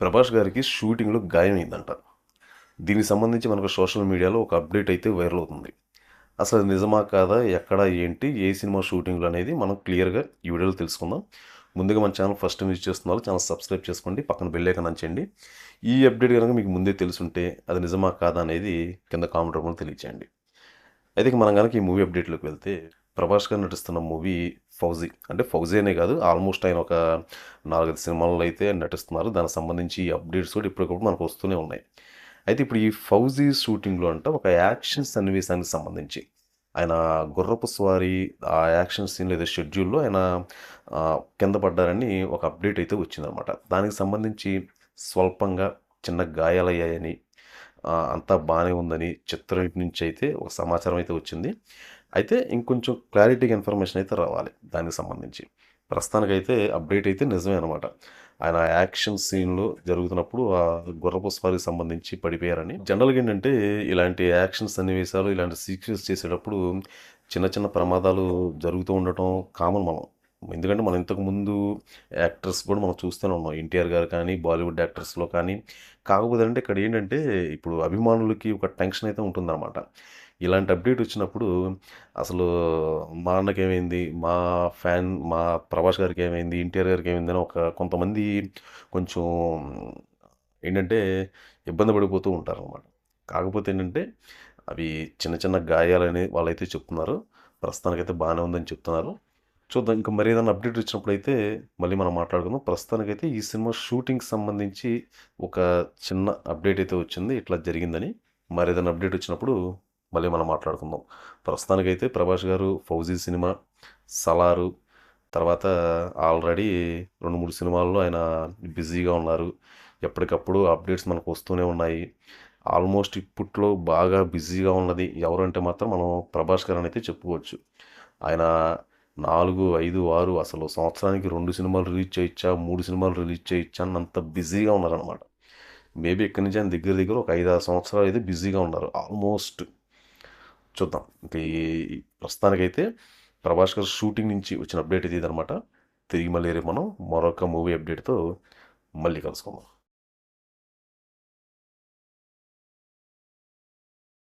ప్రభాస్ గారికి షూటింగ్లో గాయమైందంట. దీనికి సంబంధించి మనకు సోషల్ మీడియాలో ఒక అప్డేట్ అయితే వైరల్ అవుతుంది. అసలు నిజమా కాదా ఎక్కడ ఏంటి ఏ సినిమా షూటింగ్లు అనేది మనం క్లియర్గా ఈ వీడియోలో తెలుసుకుందాం. ముందుగా మన ఛానల్ ఫస్ట్ విజిట్ చేస్తున్న చేస్తున్నారు ఛానల్ సబ్స్క్రైబ్ చేసుకోండి పక్కన బెల్లేక నంచండి ఈ అప్డేట్ కనుక మీకు ముందే తెలుసుంటే అది నిజమా కాదా అనేది కింద కామెంట్ రూపంలో తెలియచేయండి. అయితే మనం కనుక ఈ మూవీ అప్డేట్లోకి వెళ్తే ప్రభాస్ గారు నటిస్తున్న మూవీ ఫౌజీ. అంటే ఫౌజీ అనే కాదు ఆల్మోస్ట్ ఆయన ఒక నాలుగైదు సినిమాల్లో అయితే నటిస్తున్నారు. దానికి సంబంధించి అప్డేట్స్ కూడా ఇప్పటికప్పుడు మనకు వస్తూనే ఉన్నాయి. అయితే ఇప్పుడు ఈ ఫౌజీ షూటింగ్లో అంట ఒక యాక్షన్ సన్నివేశానికి సంబంధించి ఆయన గుర్రపు స్వారీ ఆ యాక్షన్ సీన్ లేదా షెడ్యూల్లో ఆయన కింద పడ్డారని ఒక అప్డేట్ అయితే వచ్చిందనమాట. దానికి సంబంధించి స్వల్పంగా చిన్న గాయాలయ్యాయని అంతా బాగానే ఉందని చిత్రం నుంచి అయితే ఒక సమాచారం అయితే వచ్చింది. అయితే ఇంకొంచెం క్లారిటీగా ఇన్ఫర్మేషన్ అయితే రావాలి దానికి సంబంధించి. ప్రస్తుతానికైతే అప్డేట్ అయితే నిజమే అనమాట ఆయన యాక్షన్ సీన్లో జరుగుతున్నప్పుడు ఆ గుర్రపు స్వారికి సంబంధించి పడిపోయారని. జనరల్గా ఏంటంటే ఇలాంటి యాక్షన్ సన్నివేశాలు ఇలాంటి సీక్వెన్స్ చేసేటప్పుడు చిన్న చిన్న ప్రమాదాలు జరుగుతూ ఉండటం కామన్ మనం. ఎందుకంటే మనం ఇంతకుముందు యాక్టర్స్ కూడా మనం చూస్తూనే ఉన్నాం. ఎన్టీఆర్ గారు కానీ బాలీవుడ్ యాక్టర్స్లో కానీ. కాకపోతే అంటే ఇక్కడ ఏంటంటే ఇప్పుడు అభిమానులకి ఒక టెన్షన్ అయితే ఉంటుందన్నమాట. ఇలాంటి అప్డేట్ వచ్చినప్పుడు అసలు మా అన్నకి ఏమైంది మా ఫ్యాన్ మా ప్రభాస్ గారికి ఏమైంది ఎన్టీఆర్ గారికి ఏమైంది అని ఒక కొంతమంది కొంచెం ఏంటంటే ఇబ్బంది పడిపోతూ ఉంటారు అనమాట కాకపోతే ఏంటంటే అవి చిన్న చిన్న గాయాలని వాళ్ళైతే చెప్తున్నారు. ప్రస్తుతానికైతే బాగానే ఉందని చెప్తున్నారు. చూద్దాం. ఇంకా మరి ఏదైనా అప్డేట్ వచ్చినప్పుడు అయితే మళ్ళీ మనం మాట్లాడుకుందాం. ప్రస్తుతానికైతే ఈ సినిమా షూటింగ్ సంబంధించి ఒక చిన్న అప్డేట్ అయితే వచ్చింది. ఇట్లా జరిగిందని. మరి ఏదైనా అప్డేట్ వచ్చినప్పుడు మళ్ళీ మనం మాట్లాడుకుందాం. ప్రస్తుతానికైతే ప్రభాస్ గారు ఫౌజీ సినిమా సలారు తర్వాత ఆల్రెడీ రెండు మూడు సినిమాల్లో ఆయన బిజీగా ఉన్నారు. ఎప్పటికప్పుడు అప్డేట్స్ మనకు వస్తూనే ఉన్నాయి. ఆల్మోస్ట్ ఇప్పట్లో బాగా బిజీగా ఉన్నది ఎవరంటే మాత్రం మనం ప్రభాస్ గారు అయితే చెప్పుకోవచ్చు. ఆయన నాలుగు ఐదు ఆరు అసలు సంవత్సరానికి రెండు సినిమాలు రిలీజ్ చేయొచ్చా మూడు సినిమాలు రిలీజ్ చేయొచ్చా అంత బిజీగా ఉన్నారనమాట మేబీ ఇక్కడి నుంచి ఆయన దగ్గర దగ్గర ఒక ఐదు ఆరు సంవత్సరాలు అయితే బిజీగా ఉన్నారు. ఆల్మోస్ట్ చూద్దాం. ఇంకా ఈ ప్రస్తుతానికైతే ప్రభాస్ గారు షూటింగ్ నుంచి వచ్చిన అప్డేట్ ఇది అనమాట తిరిగి మళ్ళీ రేపు మనం మరొక మూవీ అప్డేట్తో మళ్ళీ కలుసుకుందాం.